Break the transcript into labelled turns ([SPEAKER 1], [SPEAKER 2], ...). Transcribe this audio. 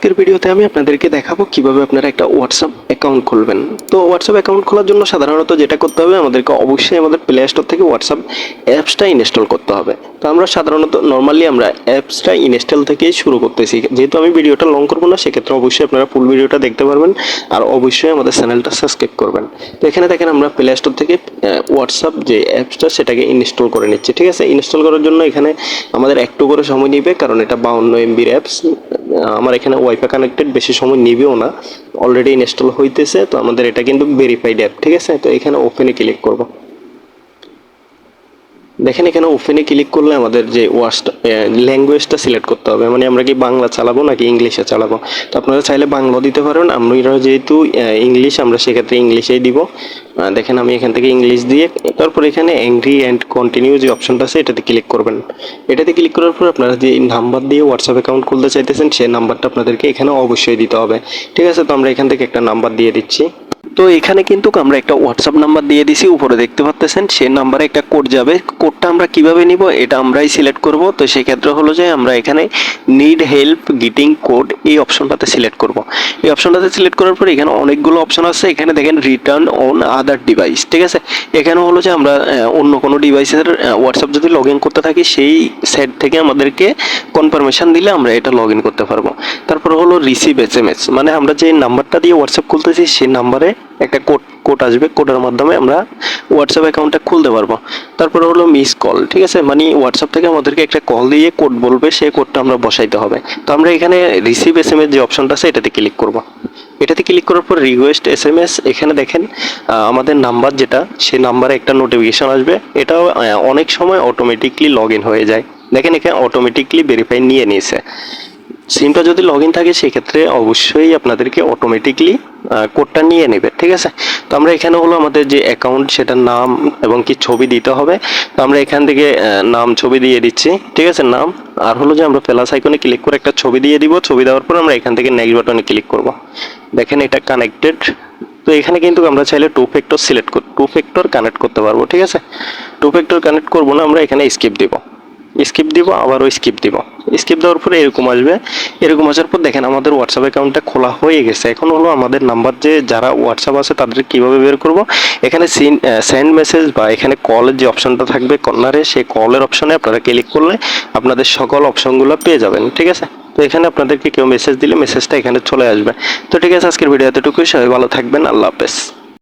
[SPEAKER 1] আজকের ভিডিওতে আমি আপনাদেরকে দেখাবো কীভাবে আপনারা একটা হোয়াটসঅ্যাপ অ্যাকাউন্ট খুলবেন। তো হোয়াটসঅ্যাপ অ্যাকাউন্ট খোলার জন্য সাধারণত যেটা করতে হবে, আমাদেরকে অবশ্যই আমাদের প্লে স্টোর থেকে হোয়াটসঅ্যাপ অ্যাপসটা ইনস্টল করতে হবে। তো আমরা সাধারণত নর্মালি আমরা অ্যাপসটা ইনস্টল থেকেই শুরু করতেছি। যেহেতু আমি ভিডিওটা লং করব না, সেক্ষেত্রে অবশ্যই আপনারা ফুল ভিডিওটা দেখতে পারবেন আর অবশ্যই আমাদের চ্যানেলটা সাবস্ক্রাইব করবেন। তো এখানে দেখেন আমরা প্লে স্টোর থেকে হোয়াটসঅ্যাপ যে অ্যাপসটা সেটাকে ইনস্টল করে নিচ্ছি, ঠিক আছে? ইনস্টল করার জন্য এখানে আমাদের একটু করে সময় নিবে, কারণ এটা বাউন্ন এমবির অ্যাপস আমার এখানে ওয়াইফাই কানেক্টেড বেশি সময় নিবেও না। অলরেডি ইনস্টল হইতেছে, তো আমাদের এটা কিন্তু ভেরিফাইড অ্যাপ ঠিক আছে? তো এখানে ওপেনে ক্লিক করব। দেখেন এখানে ওপেনে ক্লিক করলে আমাদের যে ওয়ার্সটা ল্যাঙ্গুয়েজটা সিলেক্ট করতে হবে। মানে আমরা কি বাংলা চালাবো নাকি ইংলিশে চালাবো? তো আপনারা চাইলে বাংলা দিতে পারেন। আমরা যেহেতু ইংলিশ, আমরা সেক্ষেত্রে ইংলিশেই দিব। দেখেন আমি এখান থেকে ইংলিশ দিয়ে, তারপর এখানে অ্যাংরি অ্যান্ড কন্টিনিউ যে অপশনটা আছে, এটাতে ক্লিক করবেন। এটাতে ক্লিক করার পর আপনারা যে নাম্বার দিয়ে হোয়াটসঅ্যাপ অ্যাকাউন্ট খুলতে চাইতেছেন সেই নাম্বারটা আপনাদেরকে এখানে অবশ্যই দিতে হবে। ঠিক আছে, তো আমরা এখান থেকে একটা নাম্বার দিয়ে দিচ্ছি। তো এখানে কিন্তু আমরা একটা হোয়াটসঅ্যাপ নাম্বার দিয়ে দিছি, উপরে দেখতে পাচ্ছেন সেই নাম্বারে একটা কোড যাবে। কোডটা আমরা কীভাবে নিব এটা আমরাই সিলেক্ট করব। তো সেক্ষেত্রে হলো যে আমরা এখানে নিড হেল্প গিটিং কোড এই অপশনটাতে সিলেক্ট করব। এই অপশনটাতে সিলেক্ট করার পর এখানে অনেকগুলো অপশন আছে। এখানে দেখেন রিটার্ন অন আদার ডিভাইস ঠিক আছে? এখানে হলো যে আমরা অন্য কোনো ডিভাইসের হোয়াটসঅ্যাপ যদি লগ ইন করতে থাকি, সেই সাইট থেকে আমাদেরকে কনফার্মেশন দিলে আমরা এটা লগ ইন করতে পারব। তারপর হলো রিসিভ এস এম এস মানে আমরা যে নাম্বারটা দিয়ে হোয়াটসঅ্যাপ খুলতেছি, সেই নাম্বারে একটা কোড কোড আসবে, কোডের মাধ্যমে আমরা হোয়াটসঅ্যাপ অ্যাকাউন্টটা খুলতে পারব। তারপরে হলো মিস কল ঠিক আছে? মানে হোয়াটসঅ্যাপ থেকে আমাদেরকে একটা কল দিয়ে কোড বলবে সেই কোডটা আমরা বসাইতে হবে। তো আমরা এখানে রিসিভ এস এম এস যে অপশনটা আছে, এটাতে ক্লিক করব। এটাতে ক্লিক করার পর রিকোয়েস্ট এস এম এস এখানে দেখেন আমাদের নাম্বার যেটা সেই নাম্বারে একটা নোটিফিকেশন আসবে। এটাও অনেক সময় অটোমেটিকলি লগ ইন হয়ে যায়। দেখেন এখানে অটোমেটিকলি ভেরিফাই নিয়ে নিয়েছে। সিমটা যদি লগ ইন থাকে, সেক্ষেত্রে অবশ্যই আপনাদেরকে অটোমেটিকলি কোডটা নিয়ে নেবে, ঠিক আছে? তো আমরা এখানে হলো আমাদের যে অ্যাকাউন্ট সেটার নাম এবং কি ছবি দিতে হবে। তো আমরা এখান থেকে নাম, ছবি দিয়ে দিচ্ছি, ঠিক আছে? নাম, আর হলো যে আমরা প্লাস আইকনে ক্লিক করে একটা ছবি দিয়ে দিব। ছবি দেওয়ার পর আমরা এখান থেকে নেক্সট বাটনে ক্লিক করব। দেখেন এটা কানেক্টেড তো এখানে কিন্তু আমরা চাইলে two factor select two factor connect করতে পারব, ঠিক আছে? টু ফ্যাক্টর কানেক্ট করব না, আমরা এখানে স্কিপ দিব। স্কিপ দিব, আবারও স্কিপ দিব। স্কিপ দেওয়ার পরে এরকম আসবে। এরকম আসার পর দেখেন আমাদের হোয়াটসঅ্যাপ অ্যাকাউন্টটা খোলা হয়ে গেছে। এখন হলো আমাদের নাম্বার যে যারা হোয়াটসঅ্যাপ আছে তাদের কীভাবে বের করব? এখানে সেন্ড মেসেজ বা এখানে কলের যে অপশনটা থাকবে কর্নারে সেই কলের অপশনে আপনারা ক্লিক করলে আপনাদের সকল অপশনগুলো পেয়ে যাবেন, ঠিক আছে? তো এখানে আপনাদেরকে কেউ মেসেজ দিলে মেসেজটা এখানে চলে আসবে। তো ঠিক আছে, আজকের ভিডিও এতটুকুই। সবাই ভালো থাকবেন। আল্লাহ হাফেজ।